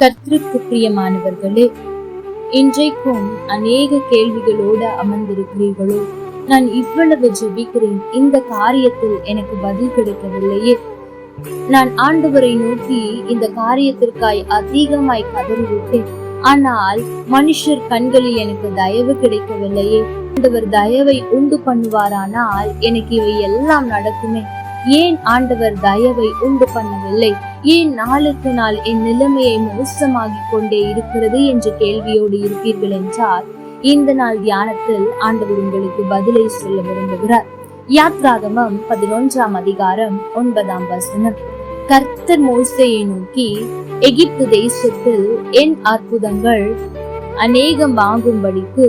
கர்த்தருக்கு பிரியமானவர்களே இன்றைக்கும் அநேக கேள்விகளோடு அமர்ந்திருக்கிறீர்களோ? நான் இவ்வளவு ஜெபிக்கிறேன் இந்த காரியத்தில் எனக்கு பதில் கிடைக்கவில்லையே. நான் ஆண்டவரை நோக்கி இந்த காரியத்திற்காய் அதிகமாய் கதறிவிட்டேன். ஆனால் மனுஷர் கண்களில் எனக்கு தயவு கிடைக்கவில்லையே. ஆண்டவர் தயவை உண்டு பண்ணுவாரானால் எனக்கு இவை எல்லாம் நடக்குமே. ஏன் ஆண்டவர் தயவை உண்டு பண்ணவில்லை? ஏன் நாளுக்கு நாள் என் நிலைமையை மோசமாகிக் கொண்டே இருக்கிறது என்ற கேள்வியோடு இருப்பீர்கள் என்றால் இந்த நாள் தியானத்தில் ஆண்டவர் உங்களுக்கு பதிலை சொல்ல விரும்புகிறார். யாத்ராகமம் பதினொன்றாம் அதிகாரம் ஒன்பதாம் வசனம். கர்த்தர் மோசையை நோக்கி எகிப்து தேசத்தில் என் அற்புதங்கள் அநேகம் வாங்கும்படிக்கு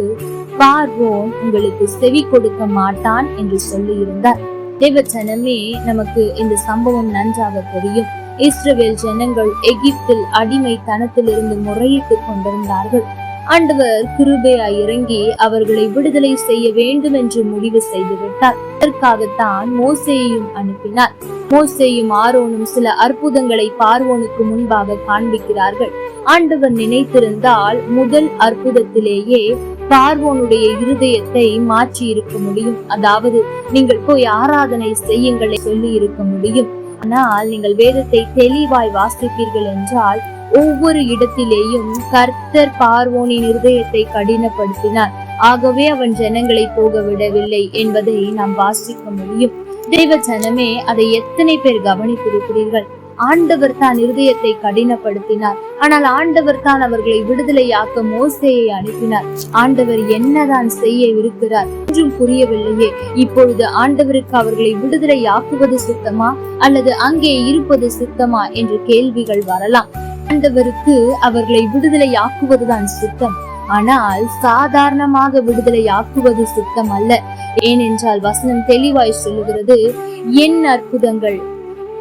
பார்வோன் உங்களுக்கு செவி கொடுக்க மாட்டான் என்று சொல்லியிருந்தார். தேவச்சனமே நமக்கு இந்த சம்பவம் நன்றாக தெரியும். இஸ்ரவேல் ஜனங்கள் எகிப்தில் அடிமைத்தனத்திலிருந்து முறையிட்டு கொண்டிருந்தார்கள். ஆண்டவர் கிருபையா இறங்கி அவர்களை விடுதலை செய்ய வேண்டும் என்று முடிவு செய்துவிட்டார். அதற்காகத்தான் மோசேயையும் அனுப்பினார். மோசேயும் ஆரோனும் சில அற்புதங்களை பார்வோனுக்கு முன்பாக காண்பிக்கிறார்கள். ஆண்டவர் நினைத்திருந்தால் முதல் அற்புதத்திலேயே பார்வோனுடைய இருதயத்தை மாற்றி இருக்க முடியும். அதாவது நீங்கள் போய் ஆராதனை செய்யுங்களை சொல்லி இருக்க முடியும். ஆனால் நீங்கள் வேதத்தை தெளிவாய் வாசிப்பீர்கள் என்றால் ஒவ்வொரு இடத்திலேயும் கர்த்தர் பார்வோனின் இருதயத்தை கடினப்படுத்தினார். ஆகவே அவன் ஜனங்களை போக விடவில்லை என்பதை நாம் வாசிக்க முடியும். தெய்வ ஜனமே அதை எத்தனை பேர் கவனித்திருக்கிறீர்கள்? ஆண்டவர் தான் இருதயத்தை கடினப்படுத்தினார். ஆனால் ஆண்டவர் தான் அவர்களை விடுதலையாக்க மோசையை அனுப்பினார். ஆண்டவர் என்னதான் செய்ய இருக்கிறார் என்றும் புரியவில்லையே. இப்பொழுது ஆண்டவருக்கு அவர்களை விடுதலையாக்குவது சுத்தமா? அல்லது அங்கே இருப்பது சுத்தமா? என்று கேள்விகள் வரலாம். ஆண்டவருக்கு அவர்களை விடுதலையாக்குவதுதான் சுத்தம். ஆனால் சாதாரணமாக விடுதலையாக்குவது சுத்தம் அல்ல ஏனென்றால் வசனம் தெளிவாய் சொல்லுகிறது என் அற்புதங்கள்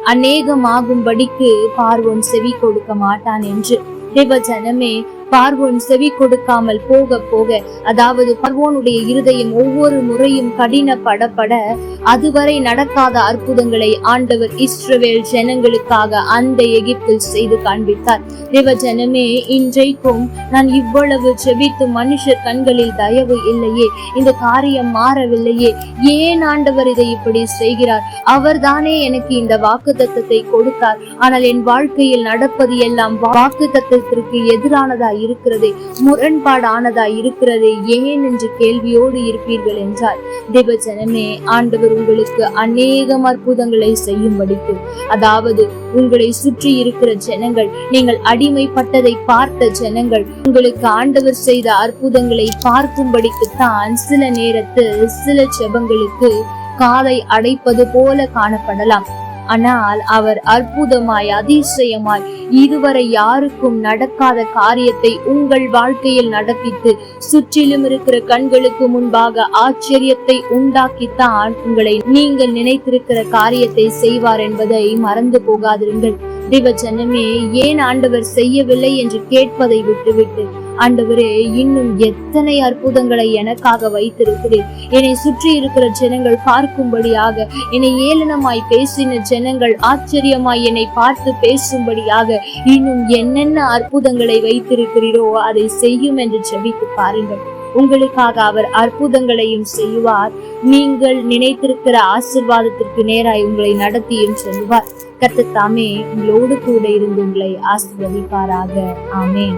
அநேகமாகும்படிக்கு பார்வோன் செவி கொடுக்க மாட்டான் என்று. தேவ ஜனமே பார்வோன் செவி கொடுக்காமல் போக போக அதாவது பார்வோனுடைய இருதயம் ஒவ்வொரு முறையும் கடினப்படப்பட அதுவரை நடக்காத அற்புதங்களை ஆண்டவர் இஸ்ரவேல் ஜனங்களுக்காக அந்த எகிப்தில் செய்து காண்பித்தார். தேவ ஜனமே இன்றைக்கும் நான் இவ்வளவு செபித்து மனுஷர் கண்களில் தயவு இல்லையே இந்த காரியம் மாறவில்லையே ஏன் ஆண்டவர் இதை இப்படி செய்கிறார்? அவர்தானே எனக்கு இந்த வாக்கு தத்தத்தை கொடுத்தார். ஆனால் என் வாழ்க்கையில் நடப்பது எல்லாம் வாக்கு தத்தத்திற்கு எதிரானதா இருக்கிறதே. முரண்பாடானதா இருக்கிறதே. ஏன் என்று கேள்வியோடு இருப்பீர்கள் என்றால் தேவஜனமே ஆண்டவர் உங்களுக்கு அநேகம் அற்புதங்களை செய்யும்படிக்கு அதாவது உங்களை சுற்றி இருக்கிற ஜனங்கள் நீங்கள் அடிமைப்பட்டதை பார்த்த ஜனங்கள் உங்களுக்கு ஆண்டவர் செய்த அற்புதங்களை பார்க்கும்படிக்குத்தான் சில நேரத்தில் சில செபங்களுக்கு காதை அடைப்பது போல காணப்படலாம். ஆனால் அவர் அற்புதமாய் அதிசயமாய் இதுவரை யாருக்கும் நடக்காத காரியத்தை உங்கள் வாழ்க்கையில் நடப்பித்து சுற்றிலும் இருக்கிற கண்களுக்கு முன்பாக ஆச்சரியத்தை உண்டாக்கித்தான் உங்களை நீங்கள் நினைத்திருக்கிற காரியத்தை செய்வார் என்பதை மறந்து போகாதிருங்கள். தேவஜனமே ஏன் ஆண்டவர் செய்யவில்லை என்று கேட்பதை விட்டுவிட்டு ஆண்டவரே இன்னும் எத்தனை அற்புதங்களை எனக்காக வைத்திருக்கிறேன் என்னை சுற்றி இருக்கிற ஜனங்கள் பார்க்கும்படியாக என்னை ஏளனமாய் பேசின ஜனங்கள் ஆச்சரியமாய் என்னை பார்த்து பேசும்படியாக இன்னும் என்னென்ன அற்புதங்களை வைத்திருக்கிறீரோ அதை செய்யும் என்று ஜெபித்து பாருங்கள். உங்களுக்காக அவர் அற்புதங்களையும் செய்வார். நீங்கள் நினைத்திருக்கிற ஆசிர்வாதத்திற்கு நேராய் உங்களை நடத்தியும் சொல்லுவார். கர்த்தர் தாமே உங்களோடு கூட இருந்து உங்களை ஆசிர்வதிப்பாராக. ஆமேன்.